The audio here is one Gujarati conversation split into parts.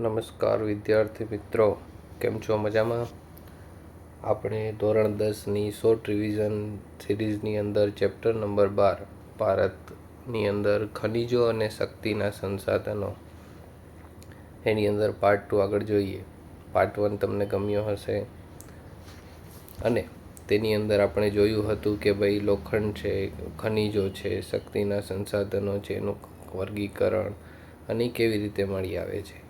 નમસ્કાર વિદ્યાર્થી મિત્રો, કેમ છો મજામાં? આપણે ધોરણ દસની શોર્ટ રિવિઝન સિરીઝની અંદર ચેપ્ટર નંબર બાર, ભારતની અંદર ખનિજો અને શક્તિના સંસાધનો. એની અંદર પાર્ટ ટુ આગળ જોઈએ. પાર્ટ વન તમને ગમ્યો હશે. અને તેની અંદર આપણે જોયું હતું કે ભાઈ લોખંડ છે, ખનિજો છે, શક્તિના સંસાધનો છે, એનું વર્ગીકરણ અને કેવી રીતે મળી આવે છે.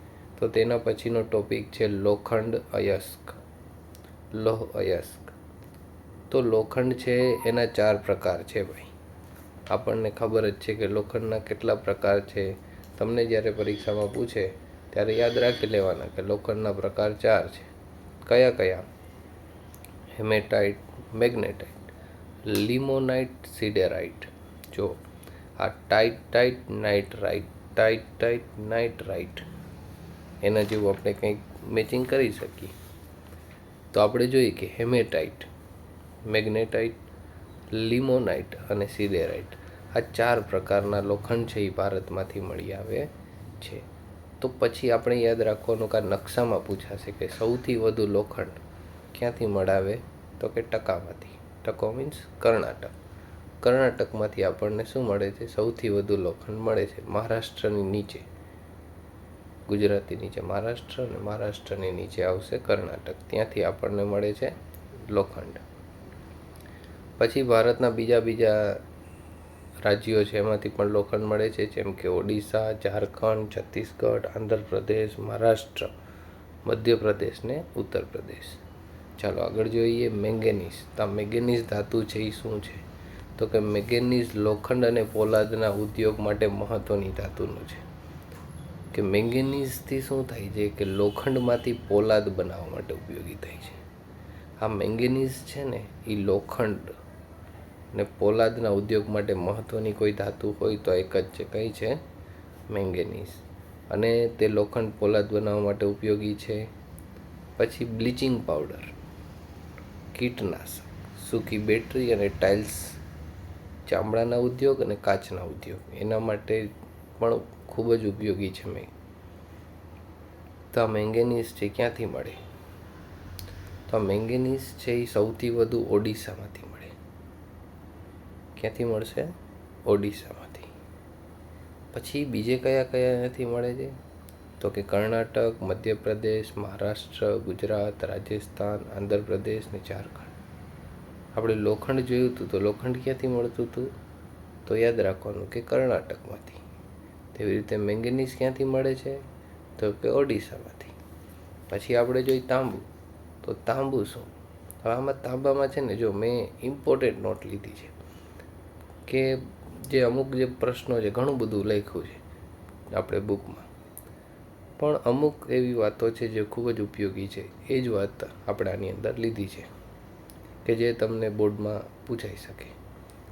તો તેના પછીનો ટોપિક છે લોખંડ અયસ્ક. લોહ અયસ્ક. તો લોખંડ છે એના ચાર પ્રકાર છે ભાઈ. આપણને ખબર જ છે કે લોખંડના કેટલા પ્રકાર છે. તમને જ્યારે પરીક્ષામાં પૂછે ત્યારે યાદ રાખી લેવાના કે લોખંડના પ્રકાર ચાર છે. કયા કયા? Hematite, magnetite, limonite, siderite. જો આ tight tight night right tight tight night right એના જેવું આપણે કંઈક મેચિંગ કરી શકીએ. તો આપણે જોઈએ કે હેમેટાઇટ મેગ્નેટાઇટ લિમોનાઇટ અને સિડેરાઇટ આ ચાર પ્રકારના લોખંડ છે એ ભારતમાંથી મળી આવે છે. તો પછી આપણે યાદ રાખવાનું કે નકશામાં પૂછાશે કે સૌથી વધુ લોખંડ ક્યાંથી મળાવે? તો કે ટકામાંથી. ટકો મીન્સ કર્ણાટક. કર્ણાટકમાંથી આપણને શું મળે છે? સૌથી વધુ લોખંડ મળે છે મહારાષ્ટ્રની નીચે. ગુજરાતી નીચે મહારાષ્ટ્ર અને મહારાષ્ટ્રની નીચે આવશે કર્ણાટક. ત્યાંથી આપણને મળે છે લોખંડ. પછી ભારતના બીજા બીજા રાજ્યો છે, એમાંથી પણ લોખંડ મળે છે, જેમ કે ઓડિશા, ઝારખંડ, છત્તીસગઢ, આંધ્રપ્રદેશ, મહારાષ્ટ્ર મધ્યપ્રદેશ ને ઉત્તર પ્રદેશ ચાલો આગળ જોઈએ મેંગેનીઝ. તો મેંગેનીઝ ધાતુ છે એ શું છે? તો કે મેંગેનીઝ લોખંડ અને પોલાદના ઉદ્યોગ માટે મહત્ત્વની ધાતુનું છે. કે મેંગેનીઝથી શું થાય છે કે લોખંડમાંથી પોલાદ બનાવવા માટે ઉપયોગી થાય છે? આ મેંગેનીઝ છે ને એ લોખંડ ને પોલાદના ઉદ્યોગ માટે મહત્ત્વની કોઈ ધાતુ હોય તો એક જ છે. કઈ છે? મેંગેનીઝ. અને તે લોખંડ પોલાદ બનાવવા માટે ઉપયોગી છે. પછી બ્લીચિંગ પાવડર, કીટનાશક, સૂકી બેટરી અને ટાઇલ્સ ચામડાના ઉદ્યોગ અને કાચના ઉદ્યોગ. એના માટે પણ ખૂબ જ ઉપયોગી છે મેં. તો આ મેંગેનીઝ છે ક્યાંથી મળે? તો આ મેંગેનીઝ છે એ સૌથી વધુ ઓડિશામાંથી મળે. ક્યાંથી મળશે? ઓડિશામાંથી. પછી બીજે કયા કયા નથી મળે છે? તો કે કર્ણાટક, મધ્યપ્રદેશ, મહારાષ્ટ્ર, ગુજરાત, રાજસ્થાન, આંધ્રપ્રદેશ ને ઝારખંડ. આપણે લોખંડ જોયું હતું તો લોખંડ ક્યાંથી મળતું હતું? તો યાદ રાખવાનું કે કર્ણાટકમાંથી. તેવી રીતે મેંગેનીઝ ક્યાંથી મળે છે? તો કે ઓડિશામાંથી. પછી આપણે જોઈએ તાંબુ. તો તાંબુ શું? હવે આમાં તાંબામાં છે ને, જો મેં ઇમ્પોર્ટેડ નોટ લીધી છે કે જે અમુક જે પ્રશ્નો છે, ઘણું બધું લખ્યું છે આપણે બુકમાં પણ અમુક એવી વાતો છે જે ખૂબ જ ઉપયોગી છે. એ જ વાત આપણે આની અંદર લીધી છે કે જે તમને બોર્ડમાં પૂછાઈ શકે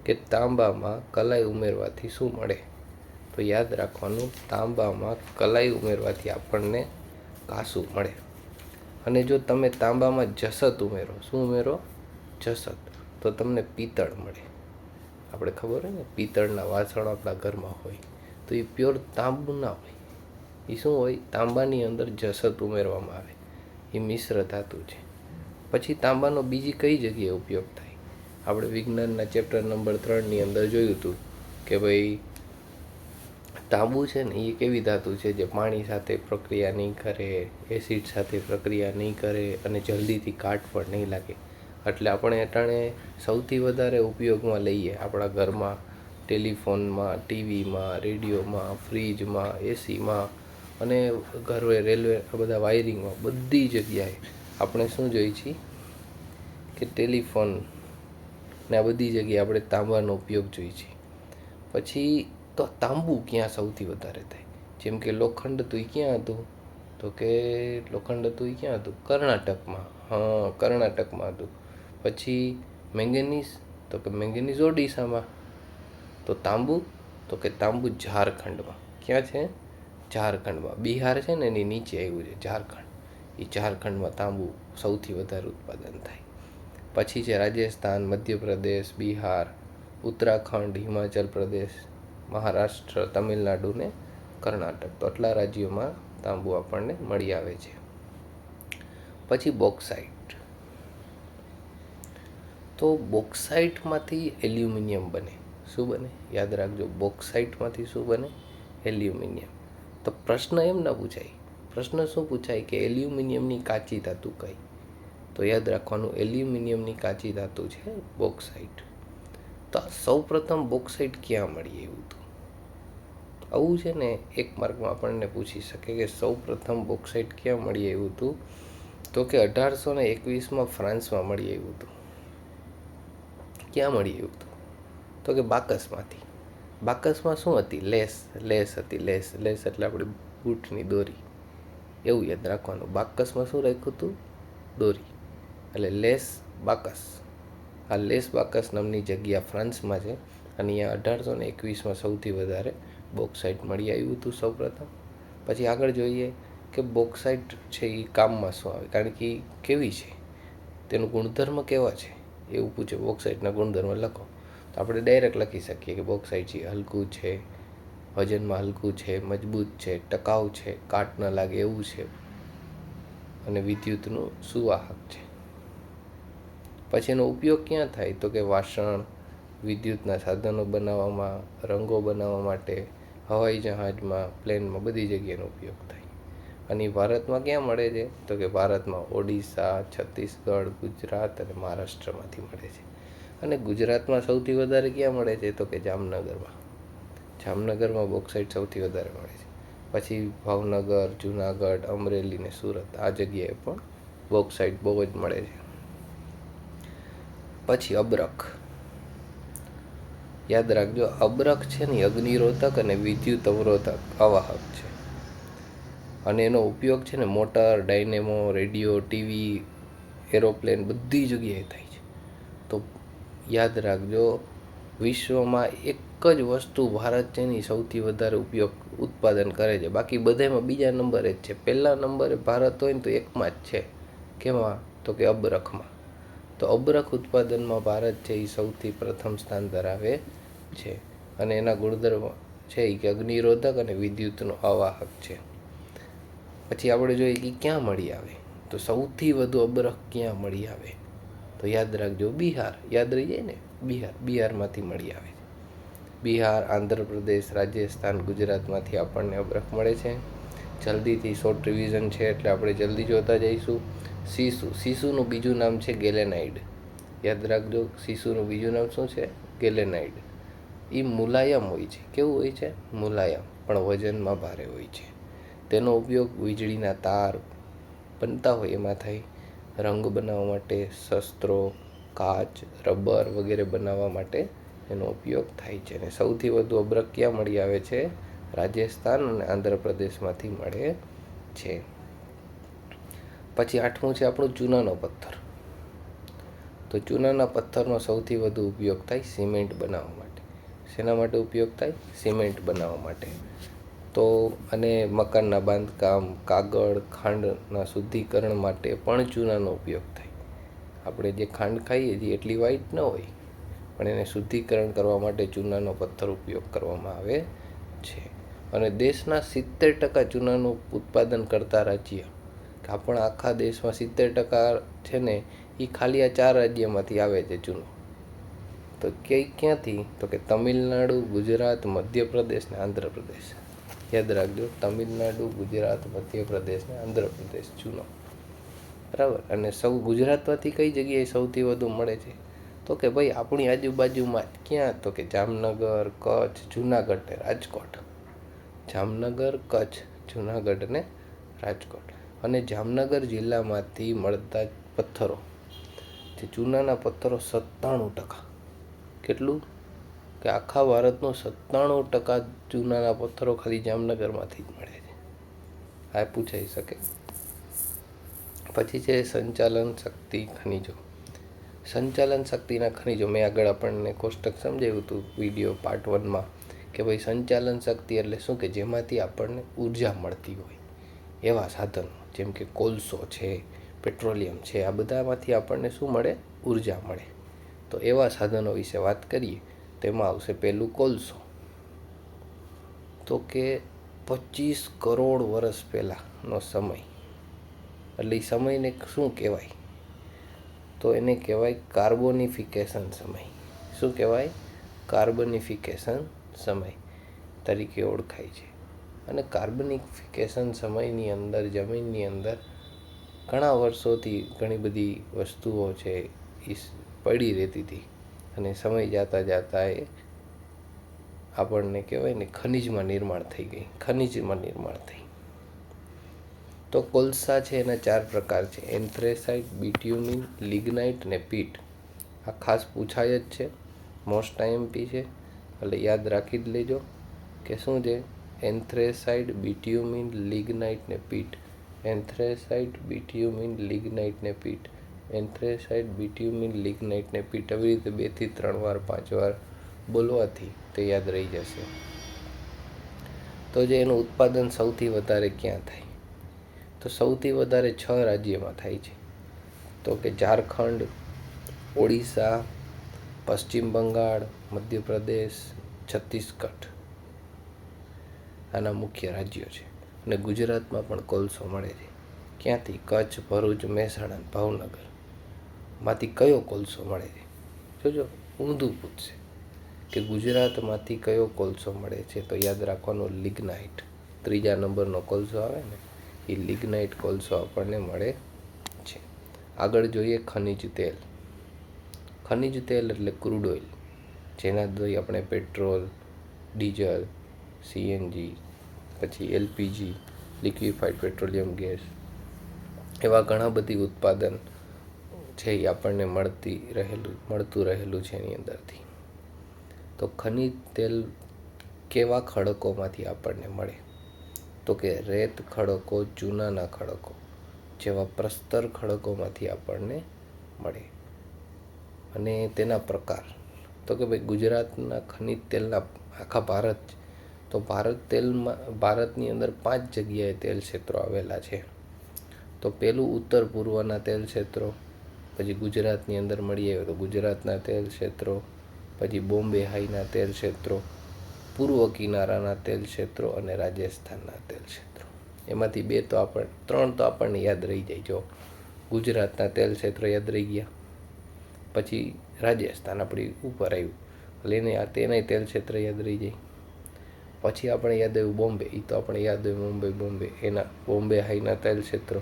કે તાંબામાં કલાઈ ઉમેરવાથી શું મળે? તો યાદ રાખવાનું, તાંબામાં કલાઈ ઉમેરવાથી આપણને કાસું મળે. અને જો તમે તાંબામાં જસત ઉમેરો, શું ઉમેરો? જસત તો તમને પિત્તળ મળે. આપણે ખબર હોય ને, પિત્તળના વાસણ આપણા ઘરમાં હોય, તો એ પ્યોર તાંબુ ના હોય. એ શું હોય? તાંબાની અંદર જસત ઉમેરવામાં આવે. એ મિશ્ર ધાતુ છે. પછી તાંબાનો બીજી કઈ જગ્યાએ ઉપયોગ થાય? આપણે વિજ્ઞાનના ચેપ્ટર નંબર ત્રણની અંદર જોયું હતું કે ભાઈ તાંબુ છે ને એ કેવી ધાતુ છે જે પાણી સાથે પ્રક્રિયા નહીં કરે, એસિડ સાથે પ્રક્રિયા નહીં કરે અને જલ્દીથી કાટ પણ નહીં લાગે. એટલે આપણે અટાણે સૌથી વધારે ઉપયોગમાં લઈએ આપણા ઘરમાં, ટેલિફોનમાં, ટીવીમાં, રેડિયોમાં, ફ્રીજમાં, એસીમાં અને ઘરે રેલવે, આ બધા વાયરિંગમાં, બધી જગ્યાએ આપણે શું જોઈએ છીએ કે ટેલિફોન ને આ બધી જગ્યાએ આપણે તાંબાનો ઉપયોગ જોઈએ છીએ. પછી તો તાંબુ ક્યાં સૌથી વધારે થાય? જેમ કે લોખંડ હતું એ ક્યાં હતું? તો કે લોખંડ હતું એ ક્યાં હતું? કર્ણાટકમાં. હા, કર્ણાટકમાં હતું. પછી મેંગેનીઝ? તો કે મેંગેનીઝ ઓડિશામાં. તો તાંબુ? તો કે તાંબુ ઝારખંડમાં. ક્યાં છે? ઝારખંડમાં. બિહાર છે ને એની નીચે આવ્યું છે, ઝારખંડ. એ ઝારખંડમાં તાંબુ સૌથી વધારે ઉત્પાદન થાય. પછી છે રાજસ્થાન, મધ્યપ્રદેશ, બિહાર, ઉત્તરાખંડ, હિમાચલ પ્રદેશ. મહારાષ્ટ્ર, તમિલનાડુ ને કર્ણાટક. તો આટલા રાજ્યોમાં તાંબુ આપણને મળી આવે છે. પછી બોક્સાઇટ તો બોક્સાઇટમાંથી એલ્યુમિનિયમ બને. શું બને? યાદ રાખજો બોક્સાઇટમાંથી શું બને? એલ્યુમિનિયમ તો પ્રશ્ન એમ ન પૂછાય. પ્રશ્ન શું પૂછાય કે એલ્યુમિનિયમની કાચી ધાતુ કઈ? તો યાદ રાખવાનું એલ્યુમિનિયમની કાચી ધાતુ છે બોક્સાઇટ તો સૌ પ્રથમ બોક્સાઇટ ક્યાં મળી એવું હતું? આવું છે ને, એક માર્કમાં આપણને પૂછી શકે કે સૌ પ્રથમ બોક્સાઇટ ક્યાં મળી આવ્યું હતું? તો કે અઢારસો ને એકવીસમાં ફ્રાન્સમાં મળી આવ્યું હતું. ક્યાં મળી આવ્યું હતું? તો કે બાકસમાંથી. બાકસમાં શું હતી? લેસ લેસ હતી, લેસ લેસ એટલે આપણી બૂટની દોરી. એવું યાદ રાખવાનું. બાકસમાં શું રાખ્યું હતું? દોરી. એટલે લેસ બાકસ. આ લેસ બાકસ નામની જગ્યા ફ્રાન્સમાં છે. અને અહીંયા અઢારસો ને એકવીસમાં સૌથી વધારે બોક્સાઇટ મળી આવ્યું હતું સૌપ્રથમ. પછી આગળ જોઈએ કે બોક્સાઇટ છે એ કામમાં શું આવે? કારણ કે એ કેવી છે? તેનું ગુણધર્મ કેવા છે? એવું પૂછે. બોક્સાઇટના ગુણધર્મ લખો. તો આપણે ડાયરેક્ટ લખી શકીએ કે બોક્સાઇટ છે હલકું છે, વજનમાં હલકું છે, મજબૂત છે, ટકાઉ છે, કાટ ન લાગે એવું છે. અને વિદ્યુતનું સુવાહક છે. પછી એનો ઉપયોગ ક્યાં થાય? તો કે વાસણ, વિદ્યુતના સાધનો બનાવવામાં, રંગો બનાવવા માટે હવાઈ જહાજમાં, પ્લેનમાં બધી જગ્યાનો ઉપયોગ થાય. અને એ ભારતમાં ક્યાં મળે છે? તો કે ભારતમાં ઓડિશા, છત્તીસગઢ, ગુજરાત અને મહારાષ્ટ્રમાંથી મળે છે. અને ગુજરાતમાં સૌથી વધારે ક્યાં મળે છે? તો કે જામનગરમાં. જામનગરમાં બોક્સાઇટ સૌથી વધારે મળે છે. પછી ભાવનગર, જુનાગઢ, અમરેલી ને સુરત આ જગ્યાએ પણ બોક્સાઇટ બહુ જ મળે છે. પછી અબરખ. યાદ રાખજો, અબરખ છે ને અગ્નિરોધક અને વિદ્યુત અવરોધક અવાહક છે. અને એનો ઉપયોગ છે ને motor, dynamo, radio, TV, aeroplane બધી જગ્યાએ થાય છે. તો યાદ રાખજો, વિશ્વમાં એક જ વસ્તુ ભારત છે એની સૌથી વધારે ઉપયોગ ઉત્પાદન કરે છે. બાકી બધામાં બીજા નંબરે જ છે. પહેલા નંબરે ભારત હોય ને તો એકમાં જ છે. કેમાં? તો કે અબરખમાં. તો અબરખ ઉત્પાદનમાં ભારત છે એ સૌથી પ્રથમ સ્થાન ધરાવે છે. અને એના ગુણધર્મ છે એ કે અગ્નિરોધક અને વિદ્યુતનો અવાહક છે. પછી આપણે જોઈએ કે ક્યાં મળી આવે? તો સૌથી વધુ અબરખ ક્યાં મળી આવે? તો યાદ રાખજો બિહાર. યાદ રહી જાય ને? બિહાર. બિહારમાંથી મળી આવે. બિહાર, આંધ્રપ્રદેશ, રાજસ્થાન, ગુજરાતમાંથી આપણને અબરખ મળે છે. જલ્દીથી શોર્ટ રિવિઝન છે એટલે આપણે જલ્દી જોતા જઈશું. શીશુ સીસુનું બીજું નામ છે ગેલેનાઇડ. યાદ રાખજો, શીશુનું બીજું નામ શું છે? ગેલેનાઇડ. એ મુલાયમ હોય છે. કેવું હોય છે? મુલાયમ, પણ વજનમાં ભારે હોય છે. તેનો ઉપયોગ વીજળીના તાર બનતા હોય, એમાં થાય. રંગ બનાવવા માટે શસ્ત્રો, કાચ, રબર વગેરે બનાવવા માટે એનો ઉપયોગ થાય છે. અને સૌથી વધુ અબ્રકિયા ક્યાં મળી આવે છે રાજસ્થાન અને આંધ્રપ્રદેશમાંથી મળે છે. પછી આઠમું છે આપણું ચૂનાનો પથ્થર. તો ચૂનાના પથ્થરનો સૌથી વધુ ઉપયોગ થાય સિમેન્ટ બનાવવા માટે. શેના માટે ઉપયોગ થાય? સિમેન્ટ બનાવવા માટે. તો અને મકાનના બાંધકામ, કાગળ, ખાંડના શુદ્ધિકરણ માટે પણ ચૂનાનો ઉપયોગ થાય. આપણે જે ખાંડ ખાઈએ છીએ એટલી વ્હાઈટ ન હોય, પણ એને શુદ્ધિકરણ કરવા માટે ચૂનાનો પથ્થર ઉપયોગ કરવામાં આવે છે. અને દેશના સિત્તેર ટકા ચૂનાનું ઉત્પાદન કરતા રાજ્ય. આપણા આખા દેશમાં સિત્તેર ટકા છે ને એ ખાલી આ ચાર રાજ્યમાંથી આવે છે ચૂનો. તો ક્યાંય ક્યાંથી? તો કે તમિલનાડુ, ગુજરાત, મધ્યપ્રદેશ ને આંધ્રપ્રદેશ. યાદ રાખજો, તમિલનાડુ, ગુજરાત, મધ્યપ્રદેશ ને આંધ્રપ્રદેશ ચૂનો. બરાબર? અને સૌ ગુજરાતમાંથી કઈ જગ્યાએ સૌથી વધુ મળે છે? તો કે ભાઈ આપણી આજુબાજુમાં ક્યાં? તો કે જામનગર, કચ્છ, જુનાગઢ રાજકોટ. જામનગર કચ્છ, જુનાગઢ અને રાજકોટ. અને જામનગર જિલ્લામાંથી મળતા પથ્થરો, જે ચૂનાના પથ્થરો સત્તાણું ટકા. કેટલું? કે આખા ભારતનો સત્તાણું ટકા ચૂનાના પથ્થરો ખાલી જામનગરમાંથી જ મળે છે. આ પૂછાઈ શકે. પછી છે સંચાલન શક્તિ ખનિજો. સંચાલન શક્તિના ખનિજો મેં આગળ આપણને કોષ્ટક સમજાવ્યું હતું વીડિયો પાર્ટ વનમાં કે ભાઈ સંચાલન શક્તિ એટલે શું કે જેમાંથી આપણને ઊર્જા મળતી હોય. એવા સાધનો, જેમ કે કોલસો છે, પેટ્રોલિયમ છે, આ બધામાંથી આપણને શું મળે? ઊર્જા મળે. તો એવા સાધનો વિશે વાત કરીએ, તેમાં આવશે પહેલું કોલસો. તો કે પચીસ કરોડ વર્ષ પહેલાંનો સમય. એટલે એ સમયને શું કહેવાય? તો એને કહેવાય કાર્બોનિફિકેશન સમય. શું કહેવાય? કાર્બનિફિકેશન સમય તરીકે ઓળખાય છે. અને કાર્બનિફિકેશન સમયની અંદર, જમીનની અંદર ઘણા વર્ષોથી ઘણી બધી વસ્તુઓ છે એ પડી રહેતી હતી. અને સમય જતાં જતાં એ આપણને કહેવાય ને ખનિજમાં નિર્માણ થઈ ગઈ, ખનિજમાં નિર્માણ થઈ. તો કોલસા છે એના ચાર પ્રકાર છે એન્થ્રેસાઇટ બિટ્યુમિન, લિગ્નાઇટ ને પીટ. આ ખાસ પૂછાય જ છે, મોસ્ટ આઈએમપી છે એટલે યાદ રાખી જ લેજો કે શું છે? એન્થ્રેસાઇડ બીટ્યુમિન લિગ્નાઇટને પીટ એન્થ્રેસાઇડ બીટ્યુમિન લિગ્નાઇટને પીટ એન્થ્રેસાઇડ બીટ્યુમિન લિગ્નાઇટને પીટ આવી રીતે બેથી ત્રણ વાર, પાંચ વાર બોલવાથી તે યાદ રહી જશે. તો જે એનું ઉત્પાદન સૌથી વધારે ક્યાં થાય? તો સૌથી વધારે છ રાજ્યમાં થાય છે. તો કે ઝારખંડ, ઓડિશા પશ્ચિમ બંગાળ, મધ્યપ્રદેશ, છત્તીસગઢ આના મુખ્ય રાજ્યો છે. અને ગુજરાતમાં પણ કોલસો મળે છે. ક્યાંથી? કચ્છ, ભરૂચ, મહેસાણા ભાવનગર. માંથી કયો કોલસો મળે છે? જોજો, ઊંધું પૂછશે કે ગુજરાતમાંથી કયો કોલસો મળે છે તો યાદ રાખવાનો લિગ્નાઇટ. ત્રીજા નંબરનો કોલસો આવે ને, એ લિગ્નાઇટ કોલસો આપણને મળે છે. આગળ જોઈએ ખનિજ તેલ. ખનિજ તેલ એટલે ક્રૂડ ઓઇલ, જેના દ્વારા આપણે પેટ્રોલ, ડીઝલ, સીએનજી, પછી એલપીજી લિક્વિફાઈડ પેટ્રોલિયમ ગેસ એવા ઘણા બધી ઉત્પાદન છે એ આપણને મળતી રહેલું, મળતું રહેલું છે એની અંદરથી. તો ખનિજ તેલ કેવા ખડકોમાંથી આપણને મળે? તો કે રેત ખડકો, ચૂનાના ખડકો જેવા પ્રસ્તર ખડકોમાંથી આપણને મળે. અને તેના પ્રકાર. તો કે ભાઈ ગુજરાતના ખનિજ તેલના આખા ભારત તો ભારત તેલમાં, ભારતની અંદર પાંચ જગ્યાએ તેલ ક્ષેત્રો આવેલા છે. તો પેલું ઉત્તર પૂર્વના તેલ ક્ષેત્રો પછી ગુજરાતની અંદર મળી આવ્યો તો ગુજરાતના તેલ ક્ષેત્રો પછી બોમ્બે હાઈના તેલ ક્ષેત્રો પૂર્વ કિનારાના તેલ ક્ષેત્રો અને રાજસ્થાનના તેલ ક્ષેત્રો એમાંથી બે તો આપણ, ત્રણ તો આપણને યાદ રહી જાય. જો ગુજરાતના તેલ ક્ષેત્રો યાદ રહી ગયા. પછી રાજસ્થાન આપણી ઉપર આવ્યું. એટલે એને આ તેને તેલ ક્ષેત્ર યાદ રહી જાય. પછી આપણે યાદ આવ્યું બોમ્બે. એ તો આપણે યાદ આવ્યું મુંબઈ બોમ્બે. એના, બોમ્બે હાઈના તેલ ક્ષેત્રો.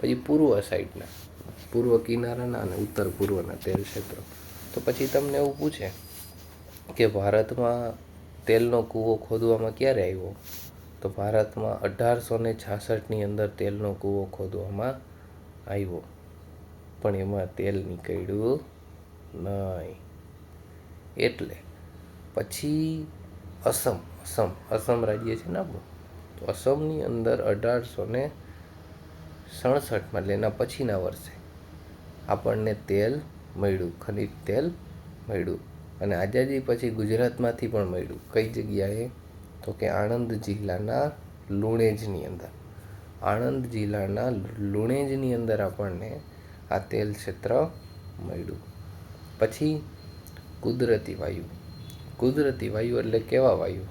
પછી પૂર્વ સાઈડના, પૂર્વ કિનારાના અને ઉત્તર પૂર્વના તેલ ક્ષેત્રો. તો પછી તમને એવું પૂછે કે ભારતમાં તેલનો કૂવો ખોદવામાં ક્યારે આવ્યો? તો ભારતમાં અઢારસો ને છાસઠની અંદર તેલનો કૂવો ખોદવામાં આવ્યો. પણ એમાં તેલ નીકળ્યું નહીં. એટલે પછી અસમ અસમ અસમ રાજ્ય છે ને આપણું? તો અસમની અંદર અઢારસો ને સડસઠમાં એટલે એના પછીના વર્ષે આપણને તેલ મળ્યું, ખનિજ તેલ મળ્યું અને આઝાદી પછી ગુજરાતમાંથી પણ મળ્યું. કઈ જગ્યાએ? તો કે આણંદ જિલ્લાના લુણેજની અંદર. આણંદ જિલ્લાના લુણેજની અંદર આપણને આ તેલ ક્ષેત્ર મળ્યું. પછી કુદરતી વાયુ. કુદરતી વાયુ એટલે કેવા વાયુ?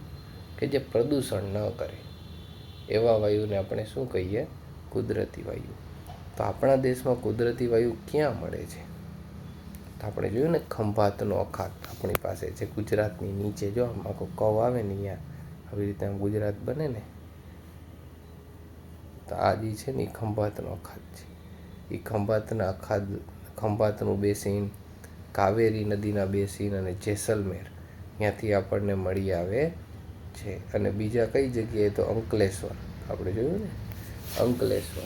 કે જે પ્રદૂષણ ન કરે. એવા વાયુને આપણે શું કહીએ? કુદરતી વાયુ. તો આપણા દેશમાં કુદરતી વાયુ ક્યાં મળે છે? તો આપણે જોયું ને ખંભાતનો અખાત આપણી પાસે છે. ગુજરાતની નીચે જો આમ આખો કવ આવે ને અહીંયા આવી રીતે આમ ગુજરાત બને ને, તો આ જે છે ને એ ખંભાતનો અખાત છે. એ ખંભાતના અખાત ખંભાતનું બેસીન કાવેરી નદીના બેસીન અને જેસલમેર. ત્યાંથી આપણને મળી આવે છે. અને બીજા કઈ જગ્યાએ? તો અંકલેશ્વર. આપણે જોયું ને? અંકલેશ્વર.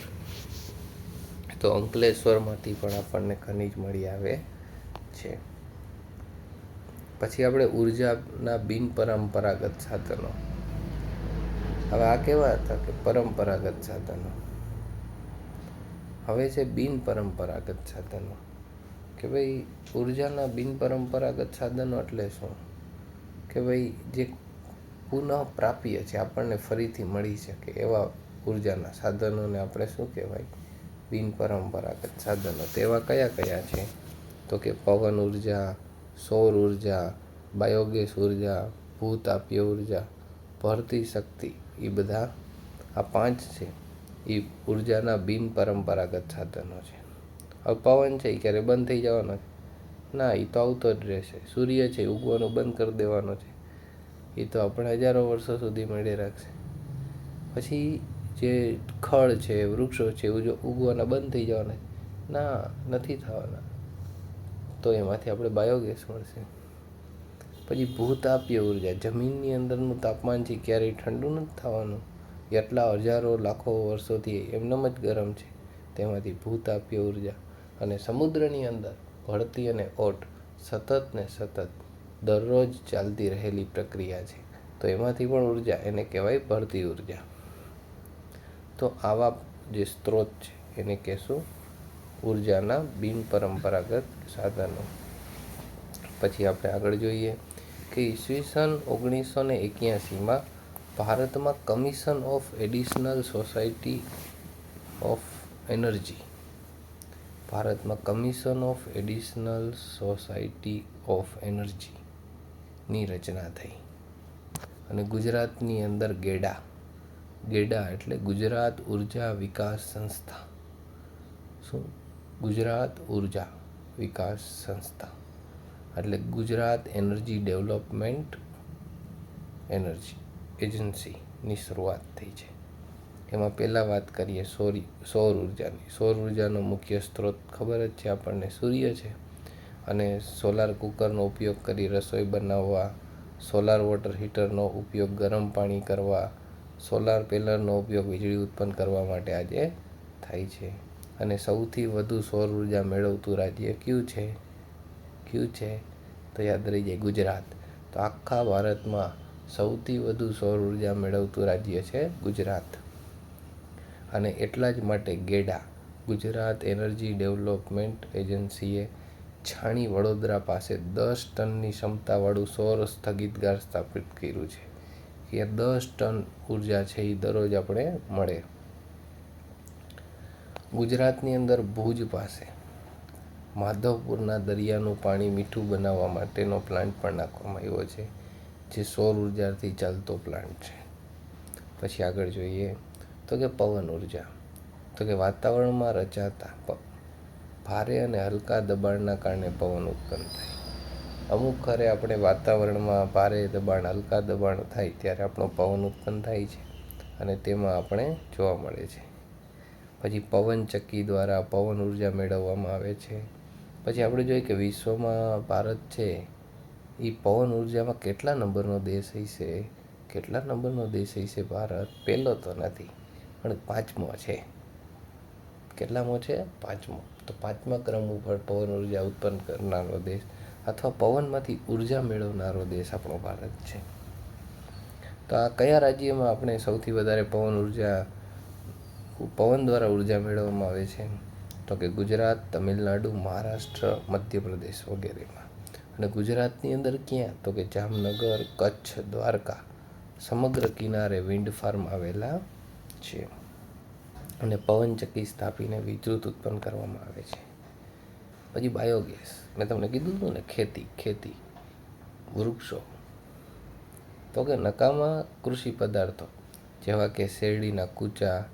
તો અંકલેશ્વરમાંથી પણ આપણને ખનિજ મળી આવે છે. પછી આપણે ઉર્જાના બિન પરંપરાગત સાધનો. હવે આ કેવા હતા કે પરંપરાગત સાધનો? હવે છે બિન પરંપરાગત સાધનો. કે ભાઈ ઉર્જાના બિન પરંપરાગત સાધનો એટલે શું? કે ભાઈ જે પુનઃ પ્રાપ્ય છે, આપણને ફરીથી મળી શકે એવા ઉર્જાના સાધનોને આપણે શું કહેવાય? બિન પરંપરાગત સાધનો. તેવા કયા કયા છે? તો કે પવન ઊર્જા, સૌર ઊર્જા, બાયોગેસ ઊર્જા, ભૂતાપીય ઊર્જા, ભરતી શક્તિ એ બધા આ પાંચ છે. એ ઉર્જાના બિન પરંપરાગત સાધનો છે. હવે પવન છે એ ક્યારે બંધ થઈ જવાનો છે? ના એ તો આવતો જ રહેશે. સૂર્ય છે ઉગવાનું બંધ કરી દેવાનો છે. એ તો આપણે હજારો વર્ષો સુધી મળી રાખશે. પછી જે ખળ છે, વૃક્ષો છે ઉગવાના બંધ થઈ જવાના ના, નથી થવાના. તો એમાંથી આપણે બાયોગેસ મળશે. પછી ભૂતાપીય ઊર્જા, જમીનની અંદરનું તાપમાન છે ક્યારેય ઠંડુ નથી થવાનું. એટલા હજારો લાખો વર્ષોથી એમનેમ જ ગરમ છે. તેમાંથી ભૂતાપીય ઊર્જા અને સમુદ્રની અંદર ભળતી અને ઓટ સતત ને સતત દરરોજ ચાલતી રહેલી પ્રક્રિયા છે. તો એમાંથી પણ ઊર્જા, એને કહેવાય ભળતી ઊર્જા. તો આવા જે સ્ત્રોત છે, એને કહેશું ઉર્જાના બિન પરંપરાગત સાધનો. પછી આપણે આગળ જોઈએ કે ઈસવીસન ઓગણીસો ને એક્યાસીમાં ભારતમાં commission of additional society of energy. ભારતમાં commission of additional society of એનર્જીની રચના થઈ. અને ગુજરાતની અંદર ગેડા. ગેડા એટલે ગુજરાત ઊર્જા વિકાસ સંસ્થા. શું? ગુજરાત ઊર્જા વિકાસ સંસ્થા. એટલે ગુજરાત એનર્જી ડેવલપમેન્ટ એનર્જી. એજન્સીની શરૂઆત થઈ છે. એમાં પહેલાં વાત કરીએ સોરી, સૌર ઉર્જાની. સૌર ઉર્જાનો મુખ્ય સ્ત્રોત ખબર જ છે આપણને, સૂર્ય છે. અને સોલાર કુકરનો ઉપયોગ કરી રસોઈ બનાવવા સોલાર વોટર હીટરનો ઉપયોગ ગરમ પાણી કરવા સોલાર પેનલનો ઉપયોગ વીજળી ઉત્પન્ન કરવા માટે આજે થાય છે. અને સૌથી વધુ સૌર ઊર્જા મેળવતું રાજ્ય કયું છે? કયું છે? તો યાદ રહી જાય ગુજરાત. તો આખા ભારતમાં સૌથી વધુ સૌર ઊર્જા મેળવતું રાજ્ય છે ગુજરાત. અને એટલા જ માટે ગેડા, ગુજરાત એનર્જી ડેવલપમેન્ટ એજન્સીએ છાણી વડોદરા પાસે દસ ટનની ક્ષમતાવાળું સૌર સ્થગિતગાર સ્થાપિત કર્યું છે. કે દસ ટન ઊર્જા છે એ દરરોજ આપણે મળે. ગુજરાતની અંદર ભુજ પાસે, માધવપુરના દરિયાનું પાણી મીઠું બનાવવા માટેનો પ્લાન્ટ પણ નાખવામાં આવ્યો છે. જે સૌર ઉર્જાથી ચાલતો પ્લાન્ટ છે. પછી આગળ જોઈએ તો કે પવન ઊર્જા. તો કે વાતાવરણમાં રચાતા ભારે અને હલકા દબાણના કારણે પવન ઉત્પન્ન થાય. અમુક ખરે આપણે વાતાવરણમાં ભારે દબાણ, હલકા દબાણ થાય ત્યારે આપણો પવન ઉત્પન્ન થાય છે અને તેમાં આપણે જોવા મળે છે. પછી પવન ચક્કી દ્વારા પવન ઊર્જા મેળવવામાં આવે છે. પછી આપણે જોઈએ કે વિશ્વમાં ભારત છે એ પવન ઉર્જામાં કેટલા નંબરનો દેશ હશે કેટલા નંબરનો દેશ હશે ભારત? પહેલો તો નથી, પણ પાંચમો છે. કેટલામો છે? પાંચમો. તો પાંચમા ક્રમ ઉપર પવન ઊર્જા ઉત્પન્ન કરનારો દેશ અથવા પવનમાંથી ઊર્જા મેળવનારો દેશ આપણો ભારત છે. તો આ કયા રાજ્યમાં આપણે સૌથી વધારે પવન ઊર્જા, પવન દ્વારા ઊર્જા મેળવવામાં આવે છે? તો કે ગુજરાત, તમિલનાડુ, મહારાષ્ટ્ર, મધ્યપ્રદેશ વગેરેમાં. અને ગુજરાતની અંદર ક્યાં? તો કે જામનગર, કચ્છ, દ્વારકા, સમગ્ર કિનારે વિન્ડ ફાર્મ આવેલા છે. અને પવનચક્કી સ્થાપીને વિદ્યુત ઉત્પન્ન કરવામાં આવે છે. પછી બાયોગેસ મેં તમને કીધું હતું ને, ખેતી ખેતી, વૃક્ષો. તો કે નકામા કૃષિ પદાર્થો, જેવા કે શેરડીના કૂચા,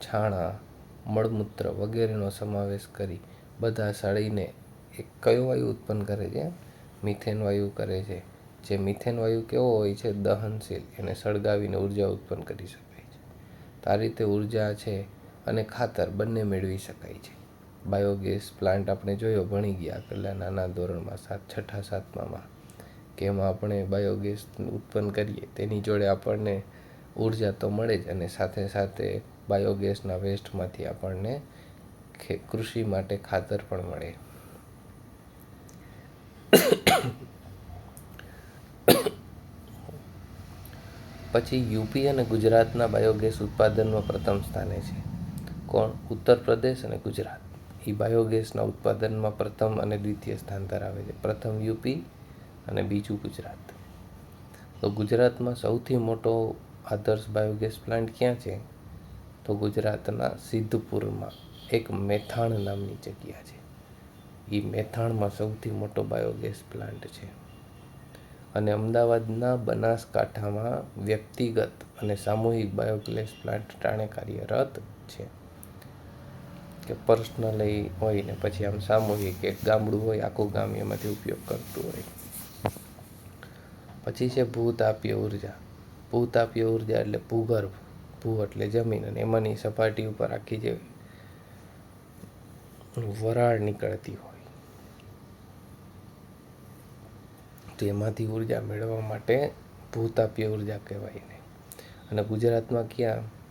છાણા, મળમૂત્ર વગેરેનો સમાવેશ કરી બધા સળીને એક કયો વાયુ ઉત્પન્ન કરે છે? મિથેન વાયુ કરે છે. જે મિથેન વાયુ કેવો હોય છે, દહનશીલ, એને સળગાવીને ઊર્જા ઉત્પન્ન કરી શકાય છે. તો આ રીતે ઊર્જા છે અને ખાતર બંને મેળવી શકાય છે. બાયોગેસ પ્લાન્ટ આપણે જોયો, ભણી ગયા પહેલાં નાના ધોરણમાં સાત, છઠ્ઠા, સાતમામાં, કે એમાં આપણે બાયોગેસ ઉત્પન્ન કરીએ, તેની જોડે આપણને ઊર્જા તો મળે જ અને સાથે સાથે બાયોગેસના વેસ્ટમાંથી આપણને કૃષિ માટે ખાતર પણ મળે. પછી યુપી અને ગુજરાતના બાયોગેસ ઉત્પાદનમાં પ્રથમ સ્થાને છે. કોણ? ઉત્તર પ્રદેશ અને ગુજરાત. એ બાયોગેસના ઉત્પાદનમાં પ્રથમ અને દ્વિતીય સ્થાન ધરાવે છે. પ્રથમ યુપી અને બીજું ગુજરાત. તો ગુજરાતમાં સૌથી મોટો આદર્શ બાયોગેસ પ્લાન્ટ ક્યાં છે? તો ગુજરાતના સિદ્ધપુરમાં એક મેથાણ નામની જગ્યા છે. એ મેથાણમાં સૌથી મોટો બાયોગેસ પ્લાન્ટ છે. અને અમદાવાદના બનાસકાંઠામાં વ્યક્તિગત અને સામૂહિક બાયોગેસ પ્લાન્ટ ટાણે કાર્યરત છે. કે પર્સનલી હોય ને પછી આમ સામૂહિક એક ગામડું હોય, આખું ગામ એમાંથી ઉપયોગ કરતું હોય. પછી છે ભૂતાપીય ઊર્જા. ભૂતાપીય ઊર્જા એટલે ભૂગર્ભ. ભૂ એટલે જમીન અને એમાંની સપાટી ઉપર આખી જે વરાળ નીકળતી હોય. તો એમાંથી ઊર્જા મેળવવા માટે ભૂતાપીય ઊર્જા કહેવાય ને અને ગુજરાતમાં ક્યાં?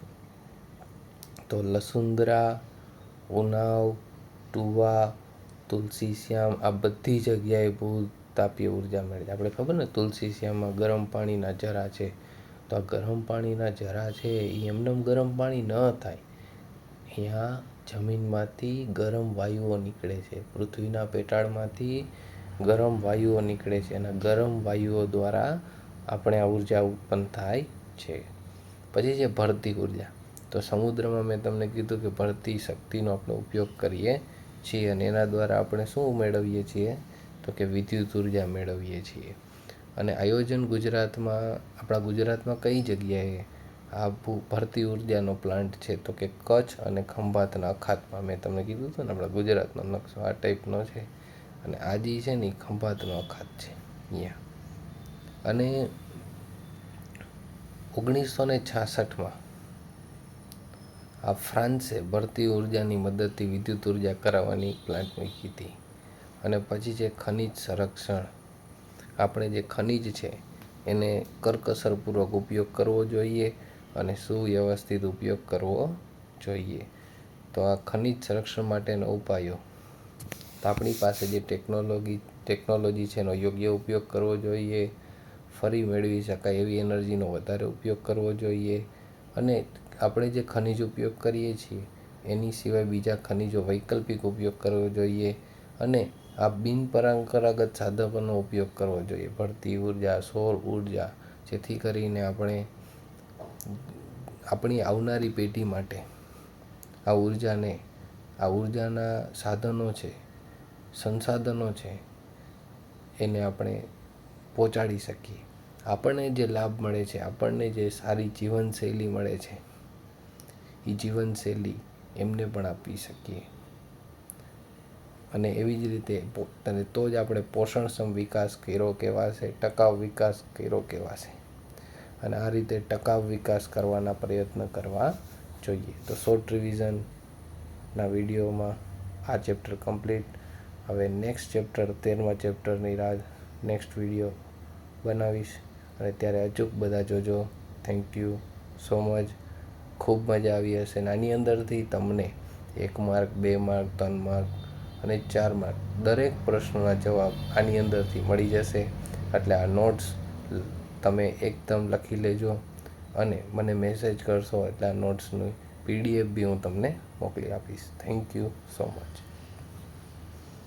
તો લસુંદરા, ઉનાવ, ટુવા, તુલસી, શ્યામ, આ બધી જગ્યાએ ભૂતાપીય ઊર્જા મળે છે. આપણે ખબર ને તુલસી, શ્યામમાં ગરમ પાણીના જરા છે. તો આ ગરમ પાણીના જરા છે એ એમનેમ ગરમ પાણી ન થાય. અહીંયા જમીનમાંથી ગરમ વાયુઓ નીકળે છે. પૃથ્વીના પેટાળમાંથી ગરમ વાયુઓ નીકળે છે અને ગરમ વાયુઓ દ્વારા આપણે આ ઊર્જા ઉત્પન્ન થાય છે. પછી છે ભરતી ઊર્જા. તો સમુદ્રમાં મેં તમને કીધું કે ભરતી શક્તિનો આપણે ઉપયોગ કરીએ છીએ અને એના દ્વારા આપણે શું મેળવીએ છીએ? તો કે વિદ્યુત ઊર્જા મેળવીએ છીએ. અને આયોજન ગુજરાતમાં, આપણા ગુજરાતમાં કઈ જગ્યાએ આ ભરતી ઉર્જાનો પ્લાન્ટ છે? તો કે કચ્છ અને ખંભાતના અખાતમાં. મેં તમને કીધું હતું ને, આપણા ગુજરાતનો નકશો આ ટાઈપનો છે. અને આ છે ને એ ખંભાતનો અખાત છે અહીંયા અને ઓગણીસો ને છાસઠમાં આ ફ્રાન્સે ભરતી ઉર્જાની મદદથી વિદ્યુત ઊર્જા કરાવવાની પ્લાન્ટ મૂકી હતી. અને પછી છે ખનિજ સંરક્ષણ, આપણે જે ખનિજ છે, એને કરકસરપૂર્વક ઉપયોગ કરવો જોઈએ અને સુવ્યવસ્થિત ઉપયોગ કરવો જોઈએ. તો આ ખનિજ સંરક્ષણ માટેના ઉપાયો તો આપણી પાસે જે ટેકનોલોજી ટેકનોલોજી છે એનો યોગ્ય ઉપયોગ કરવો જોઈએ. ફરી મેળવી શકાય એવી એનર્જીનો વધારે ઉપયોગ કરવો જોઈએ. અને આપણે જે ખનિજ ઉપયોગ કરીએ છીએ, એની સિવાય બીજા ખનિજો વૈકલ્પિક ઉપયોગ કરવો જોઈએ અને આ બિનપરંપરાગત સાધનોનો ઉપયોગ કરવો જોઈએ. ભરતી ઊર્જા, સૌર ઊર્જા, જેથી કરીને આપણે, આપણી આવનારી પેઢી માટે આ ઉર્જાને, આ ઉર્જાના સાધનો છે સંસાધનો છે, એને આપણે પહોંચાડી શકીએ. આપણને જે લાભ મળે છે, આપણને જે સારી જીવનશૈલી મળે છે, એ જીવનશૈલી એમને પણ આપી શકીએ. અને એવી જ રીતે અને તો જ આપણે પોષણક્ષમ વિકાસ કર્યો કહેવાશે, ટકાઉ વિકાસ કર્યો કહેવાશે. અને આ રીતે ટકાઉ વિકાસ કરવાના પ્રયત્ન કરવા જોઈએ. તો શોર્ટ રિવિઝનના વિડીયોમાં આ ચેપ્ટર કમ્પ્લીટ હવે નેક્સ્ટ ચેપ્ટર તેરમા ચેપ્ટરની રાહ નેક્સ્ટ વીડિયો બનાવીશ. અને ત્યારે અચૂક બધા જોજો. થેન્ક યુ સો મચ ખૂબ મજા આવી હશે. નાની અંદરથી તમને એક માર્ક બે માર્ક ત્રણ માર્ક અને ચાર માર્ક દરેક પ્રશ્નોના જવાબ આની અંદરથી મળી જશે. એટલે આ નોટ્સ તમે એકદમ લખી લેજો અને મને મેસેજ કરશો એટલે આ નોટ્સની પીડીએફ બી હું તમને મોકલી આપીશ. Thank you so much